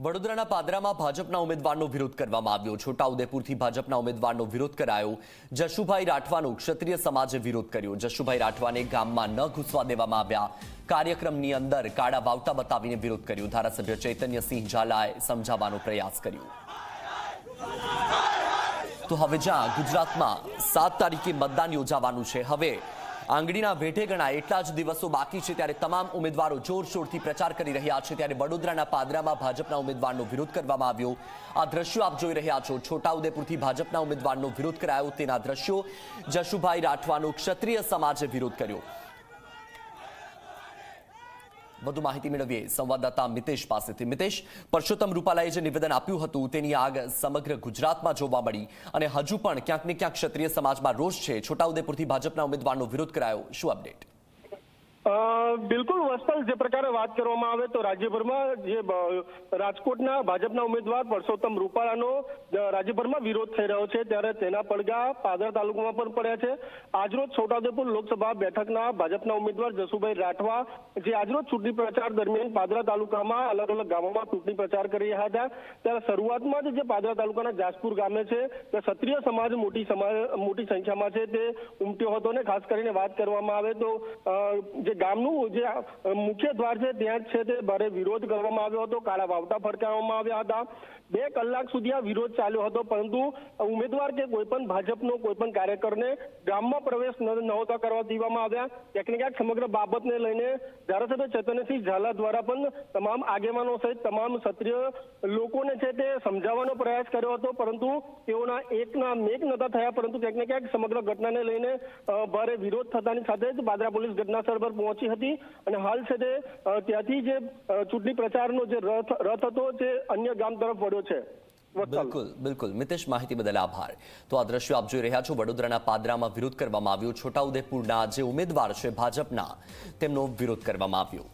વડોદરાના પાદરામાં ભાજપના ઉમેદવારનો વિરોધ કરવામાં આવ્યો. છોટાઉદેપુરથી ભાજપના ઉમેદવારનો વિરોધ કરાયો. જશુભાઈ રાઠવાનો ક્ષત્રિય સમાજે વિરોધ કર્યો. જશુભાઈ રાઠવાને ગામમાં ન ઘૂસવા દેવામાં આવ્યા. કાર્યક્રમની અંદર કાળા વાવટા બતાવીને વિરોધ કર્યો. ધારાસભ્ય ચૈતન્યસિંહ ઝાલાએ સમજાવવાનો પ્રયાસ કર્યો. તો હવે જ્યાં ગુજરાતમાં સાત તારીખે મતદાન યોજાવાનું છે. હવે આંગળીના ભેટે ગણાય એટલા જ દિવસો બાકી છે ત્યારે તમામ ઉમેદવારો જોરશોરથી પ્રચાર કરી રહ્યા છે. ત્યારે વડોદરાના પાદરામાં ભાજપના ઉમેદવારનો વિરોધ કરવામાં આવ્યો. આ દ્રશ્યો આપ જોઈ રહ્યા છો. છોટાઉદેપુરથી ભાજપના ઉમેદવારનો વિરોધ કરાયો. તેના દ્રશ્યો જશુભાઈ રાઠવાનો ક્ષત્રિય સમાજે વિરોધ કર્યો. વધુ માહિતી મેળવીએ સંવાદદાતા મિતેશ પાસેથી. મિતેશ, પરસોત્તમ રૂપાલાએ જે નિવેદન આપ્યું હતું તેની આગ સમગ્ર ગુજરાતમાં જોવા મળી અને હજુ પણ ક્યાંક ને ક્યાંક ક્ષત્રિય સમાજમાં રોષ છે. છોટાઉદેપુરથી ભાજપના ઉમેદવારનો વિરોધ કરાયો. શું અપડેટ? બિલકુલ વસ્તલ જે પ્રકારે વાત કરવામાં આવે તો રાજ્યભરમાં જે રાજકોટના ભાજપના ઉમેદવાર પરસોત્તમ રૂપાલાનો રાજ્યભરમાં વિરોધ થઈ રહ્યો છે. ત્યારે તેના પડઘા પાદર તાલુકામાં પણ પડ્યા છે. આજરોજ છોટાઉદેપુર લોકસભા બેઠકના ભાજપના ઉમેદવાર જસુભાઈ રાઠવા જે આજરોજ ચૂંટણી પ્રચાર દરમિયાન પાદરા તાલુકામાં અલગ અલગ ગામોમાં ચૂંટણી પ્રચાર કરી રહ્યા હતા. ત્યારે શરૂઆતમાં જ જે પાદરા તાલુકાના જાસપુર ગામે છે, તે ક્ષત્રિય સમાજ મોટી સમાજ મોટી સંખ્યામાં છે તે ઉમટ્યો હતો. ને ખાસ કરીને વાત કરવામાં આવે તો જે ગામનું જે મુખ્ય દ્વાર છે, ત્યાં છે તે ભારે વિરોધ કરવામાં આવ્યો હતો. કાળા વાવટા ફરકાવવામાં આવ્યા હતા. બે કલાક સુધી આ વિરોધ ચાલ્યો હતો, પરંતુ ઉમેદવાર કે કોઈ પણ ભાજપનો, કોઈ પણ કાર્યકરને ગામમાં પ્રવેશ નહોતા કરવા દેવામાં આવ્યા. ક્યાંક ક્યાંક સમગ્ર બાબતને લઈને ધારાસભ્ય ચેતનસિંહ ઝાલા દ્વારા પણ તમામ આગેવાનો સહિત તમામ ક્ષત્રિય લોકોને છે તે સમજાવવાનો પ્રયાસ કર્યો હતો, પરંતુ તેઓના એકના મેક નતા થયા, પરંતુ ક્યાંક ક્યાંક સમગ્ર ઘટનાને લઈને ભારે વિરોધ થતાની સાથે જ બાદરા પોલીસ ઘટનાસ્થળ પર પહોંચી હતી અને હાલ છે તે ત્યાંથી જે ચૂંટણી પ્રચારનો જે રથ રથ હતો તે અન્ય ગામ તરફ વળ્યો છે. બિલકુલ બિલકુલ. મિતેશ, માહિતી બદલ આભાર. તો આ દ્રશ્યો આપ જોઈ રહ્યા છો. વડોદરાના પાદરામાં વિરોધ કરવામાં આવ્યો. છોટાઉદેપુરના જે ઉમેદવાર છે ભાજપના, તેમનો વિરોધ કરવામાં આવ્યો.